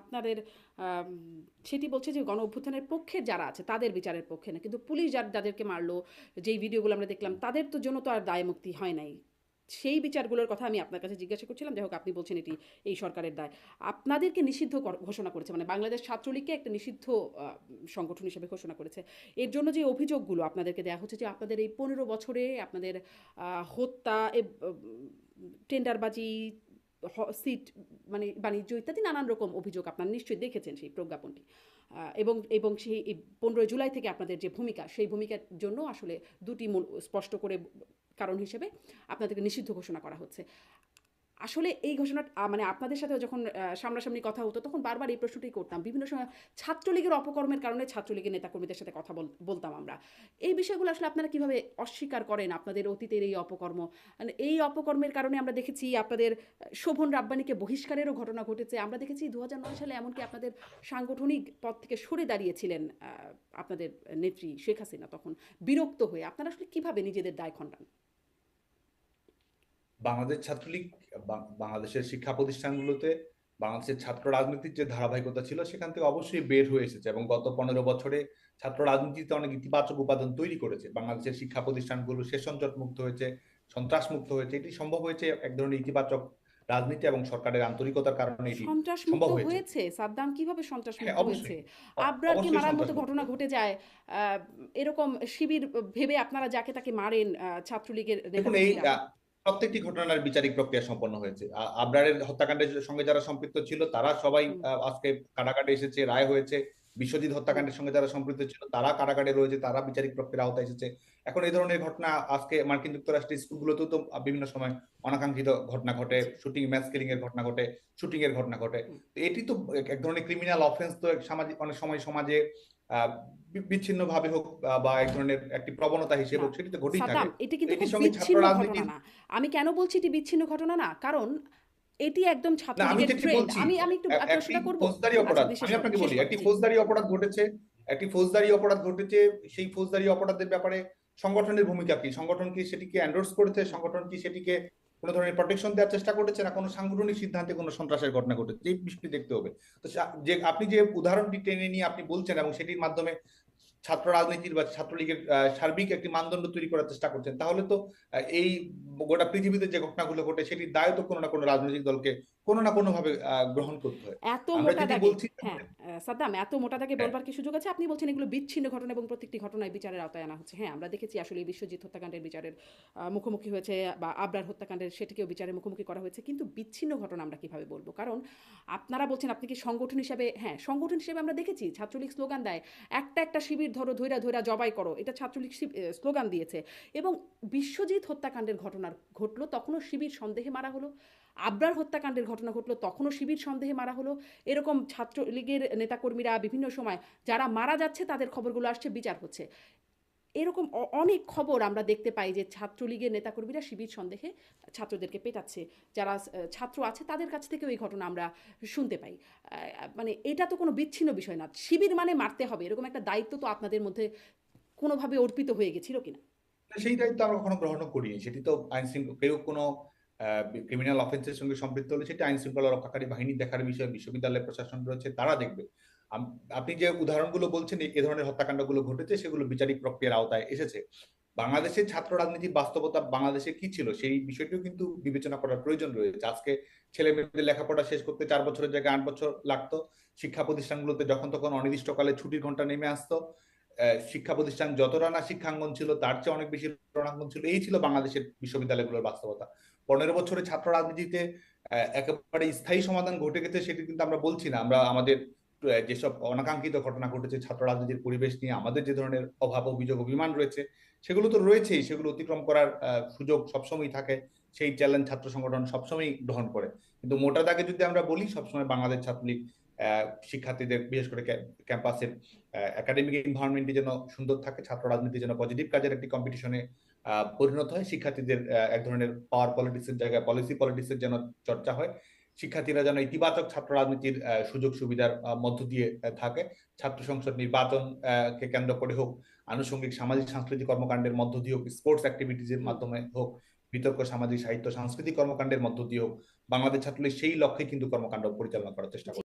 আপনাদের সেটি বলছে যে গণ অভ্যুত্থানের পক্ষে যারা আছে, তাদের বিচারের পক্ষে না। কিন্তু পুলিশ যার, যাদেরকে মারলো, যেই ভিডিওগুলো আমরা দেখলাম, তাদের তো জন্য তো আর দায় মুক্তি হয় নাই। সেই বিচারগুলোর কথা আমি আপনার কাছে জিজ্ঞাসা করছিলাম। যাই হোক, আপনি বলছেন এটি এই সরকারের দায়। আপনাদেরকে নিষিদ্ধ ঘোষণা করেছে মানে বাংলাদেশ ছাত্রলীগকে একটা নিষিদ্ধ সংগঠন হিসেবে ঘোষণা করেছে। এর জন্য যে অভিযোগগুলো আপনাদেরকে দেওয়া হচ্ছে যে আপনাদের এই পনেরো বছরে আপনাদের হত্যা টেন্ডারবাজি সিট মানে বাণিজ্য ইত্যাদি নানান রকম অভিযোগ আপনারা নিশ্চয়ই দেখেছেন সেই প্রজ্ঞাপনটি। এবং এবং সেই পনেরোই জুলাই থেকে আপনাদের যে ভূমিকা, সেই ভূমিকার জন্য আসলে দুটি মূল স্পষ্ট করে কারণ হিসেবে আপনাদেরকে নিষিদ্ধ ঘোষণা করা হচ্ছে। আসলে এই ঘোষণা মানে আপনাদের সাথে যখন সামনাসামনি কথা হতো, তখন বারবার এই প্রশ্নটাই করতাম। বিভিন্ন সময় ছাত্রলীগের অপকর্মের কারণে ছাত্রলীগের নেতাকর্মীদের সাথে কথা বল- বলতাম আমরা। এই বিষয়গুলো আসলে আপনারা কীভাবে অস্বীকার করেন আপনাদের অতীতের এই অপকর্ম? মানে এই অপকর্মের কারণে আমরা দেখেছি আপনাদের শোভন রাব্বানিকে বহিষ্কারেরও ঘটনা ঘটেছে। আমরা দেখেছি দু হাজার নয় সালে এমনকি আপনাদের সাংগঠনিক পদ থেকে সরে দাঁড়িয়েছিলেন আপনাদের নেত্রী শেখ হাসিনা তখন বিরক্ত হয়ে। আপনারা আসলে কীভাবে নিজেদের দায় খণ্ডান? বাংলাদেশ ছাত্রলীগ বাংলাদেশের শিক্ষা প্রতিষ্ঠানগুলোতে বাংলাদেশের ছাত্র রাজনীতির যে ধারাবাহিকতা ছিল সেখান থেকে অবশ্যই বের হয়ে এসেছে এবং গত পনেরো বছরে ছাত্র রাজনীতিতে অনেক ইতিবাচক উপাদান তৈরি করেছে। বাংলাদেশের শিক্ষা প্রতিষ্ঠানগুলো সেশনজট মুক্ত হয়েছে সন্ত্রাস মুক্ত হয়েছে এটি সম্ভব হয়েছে এক ধরনের ইতিবাচক রাজনীতি এবং সরকারের আন্তরিকতার কারণে এটি সম্ভব হয়েছে। সাদ্দাম কীভাবে সন্ত্রাস হ্যাঁ, মুক্ত অবশ্যই। হয়েছে? আবরারকে মারার মতো ঘটনা ঘটে যায়? আহ, এরকম শিবির ভেবে আপনারা যাকে তাকে মারেন ছাত্রলীগের দেখুন এই প্রত্যেকটি ঘটনার বিচারিক প্রক্রিয়া সম্পন্ন হয়েছে। আবরারের হত্যাকাণ্ডের সঙ্গে যারা সম্পৃক্ত ছিল তারা সবাই আজকে কারাগারে এসেছে রায় হয়েছে। বিশ্বজিৎ হত্যাকাণ্ডের সঙ্গে যারা সম্পৃক্ত ছিল তারা কারাগারে রয়েছে তারা বিচারিক প্রক্রিয়ার আওতায় এসেছে। এখন এই ধরনের ঘটনা আজকে মার্কিন যুক্তরাষ্ট্রের স্কুলগুলোতেও তো বিভিন্ন সময় অনাকাঙ্ক্ষিত ঘটনা ঘটে শুটিং ম্যাচ কিলিং এর ঘটনা ঘটে শুটিং এর ঘটনা ঘটে। এটি তো এক- ধরনের ক্রিমিনাল অফেন্স তো সামাজিক অনেক সময় সমাজে আহ বিচ্ছিন্ন ভাবে হোক বা এক ধরনের একটি প্রবণতা হিসেবে হোক সেটি তো ঘটেই থাকে। কিন্তু বিচ্ছিন্ন ঘটনা না। আমি কেন বলছি এটি বিচ্ছিন্ন ঘটনা না? কারণ এটি একদম আমি আমি একটু করব। ফৌজদারি আচ্ছা, অপরাধ আমি আপনাকে বলি একটি ফৌজদারি অপরাধ ঘটেছে একটি ফৌজদারি অপরাধ ঘটেছে সেই ফৌজদারি অপরাধের ব্যাপারে সংগঠনের ভূমিকা কি? সংগঠন কি সেটিকে এন্ডোর্স করেছে? সংগঠন কি সেটিকে কোনো ধরনের প্রোটেকশন দেওয়ার চেষ্টা করেছে? না কোনো সাংগঠনিক সিদ্ধান্তে কোনো সন্ত্রাসের ঘটনা ঘটেছে? এই বিষয়টি দেখতে হবে। তো যে আপনি যে উদাহরণটি টেনে নিয়ে আপনি বলছেন এবং সেটির মাধ্যমে ছাত্র রাজনীতির বা ছাত্রলীগের সার্বিক একটি মানদণ্ড তৈরি করার চেষ্টা করছেন। তাহলে তো এই গোটা পৃথিবীতে যে ঘটনাগুলো ঘটে সেটির দায় তো কোনো না কোনো রাজনৈতিক দলকে কোনো না কোনো ভাবে গ্রহণ করতে হয়। এত মোটা দাগে হ্যাঁ সাদ্দাম এত মোটা দাগে হ্যাঁ। বলবার কি সুযোগ আছে? আপনি বলছেন এগুলো বিচ্ছিন্ন ঘটনা এবং প্রত্যেকটি ঘটনায় বিচারের আওতায় আনা হচ্ছে। হ্যাঁ আমরা দেখেছি আসলে বিশ্বজিৎ হত্যাকাণ্ডের বিচারের মুখোমুখি হয়েছে বা আবরার হত্যাকাণ্ডের সেটিকেও বিচারের মুখোমুখি করা হয়েছে। কিন্তু বিচ্ছিন্ন ঘটনা আমরা কীভাবে বলব? কারণ আপনারা বলছেন আপনি কি সংগঠন হিসাবে হ্যাঁ সংগঠন হিসেবে আমরা দেখেছি ছাত্রলীগ স্লোগান দেয় একটা একটা শিবির ধরো ধৈরা ধৈরা জবাই করো। এটা ছাত্রলীগ শিব- স্লোগান দিয়েছে। এবং বিশ্বজিৎ হত্যাকাণ্ডের ঘটনা ঘটলো তখনও শিবির সন্দেহে মারা হলো। আবরার হত্যাকাণ্ডের ঘটনা ঘটলো, তখনও শিবির সন্দেহে মারা হলো। এরকম ছাত্রলীগের নেতাকর্মীরা বিভিন্ন সময় যারা মারা যাচ্ছে তাদের খবরগুলো আসছে, বিচার হচ্ছে। এরকম অনেক খবর আমরা দেখতে পাই যে ছাত্রলীগের নেতাকর্মীরা শিবির সন্দেহে ছাত্রদেরকে পেটাচ্ছে। যারা ছাত্র আছে তাদের কাছ থেকেও এই ঘটনা আমরা শুনতে পাই। মানে এটা তো কোনো বিচ্ছিন্ন বিষয় না। শিবির মানে মারতে হবে, এরকম একটা দায়িত্ব তো আপনাদের মধ্যে কোনোভাবে অর্পিত হয়ে গেছিল কিনা? সেই দায়িত্ব আমরা কখনো গ্রহণ করিনি। সেটি তো আইন কেউ কোনো ক্রিমিনাল অফেন্সের সঙ্গে সম্পৃক্ত হলে সেটা আইন শৃঙ্খলা রক্ষাকারী বাহিনী দেখার বিষয়, বিশ্ববিদ্যালয় প্রশাসন রয়েছে, তারা দেখবে। আপনি যে উদাহরণগুলো বলছেন, এ ধরনের হত্যাকাণ্ডগুলো ঘটেছে, সেগুলো বিচারিক প্রক্রিয়ার আওতায় এসেছে। বাংলাদেশের ছাত্র রাজনীতির বাস্তবতা বাংলাদেশে কি ছিল, সেই বিষয়টিও কিন্তু বিবেচনা করার প্রয়োজন রয়েছে। আজকে ছেলে মেয়েদের লেখাপড়া শেষ করতে চার বছরের জায়গায় আট বছর লাগতো। শিক্ষা প্রতিষ্ঠানগুলোতে যখন তখন অনির্দিষ্টকালে ছুটির ঘণ্টা নেমে আসতো। শিক্ষা প্রতিষ্ঠান যতটা না শিক্ষাঙ্গন ছিল, তার চেয়ে অনেক বেশি রণাঙ্গন ছিল। এই ছিল বাংলাদেশের বিশ্ববিদ্যালয়গুলোর বাস্তবতা। পনেরো বছরে ছাত্র রাজনীতিতে একেবারে স্থায়ী সমাধান ঘটে গেছে সেটি কিন্তু আমরা বলছি না। আমরা আমাদের যেসব অনাকাঙ্ক্ষিত ঘটনা ঘটেছে ছাত্র রাজনীতির পরিবেশ নিয়ে, আমাদের যে ধরনের অভাব, অভিযোগ, অভিমান রয়েছে, সেগুলো তো রয়েছেই। সেগুলো অতিক্রম করার সুযোগ সবসময় থাকে। সেই চ্যালেঞ্জ ছাত্র সংগঠন সবসময় গ্রহণ করে। কিন্তু মোটা দাগে যদি আমরা বলি, সবসময় বাংলাদেশ ছাত্রলীগ শিক্ষার্থীদের, বিশেষ করে ক্যাম্পাসের একাডেমিক এনভায়রনমেন্টটি যেন সুন্দর থাকে, ছাত্র রাজনীতি যেন পজিটিভ কাজের একটি কম্পিটিশনে পরিণত হয়। শিক্ষার্থীদের এক ধরনের পাওয়ার পলিটিক্সের জায়গায় পলিসি পলিটিক্সের যেন চর্চা হয়। শিক্ষার্থীরা যেন ইতিবাচক ছাত্র রাজনীতির সুযোগ সুবিধার মধ্য দিয়ে থাকে। ছাত্র সংসদ নির্বাচন কে কেন্দ্র করে হোক, আনুষঙ্গিক সামাজিক সাংস্কৃতিক কর্মকাণ্ডের মধ্য দিয়ে হোক স্পোর্টস অ্যাক্টিভিটিজের মাধ্যমে হোক, বিতর্ক সামাজিক সাহিত্য সাংস্কৃতিক কর্মকাণ্ডের মধ্য দিয়ে হোক, বাংলাদেশ ছাত্রলীগ সেই লক্ষ্যে কিন্তু কর্মকাণ্ড পরিচালনা করার চেষ্টা করে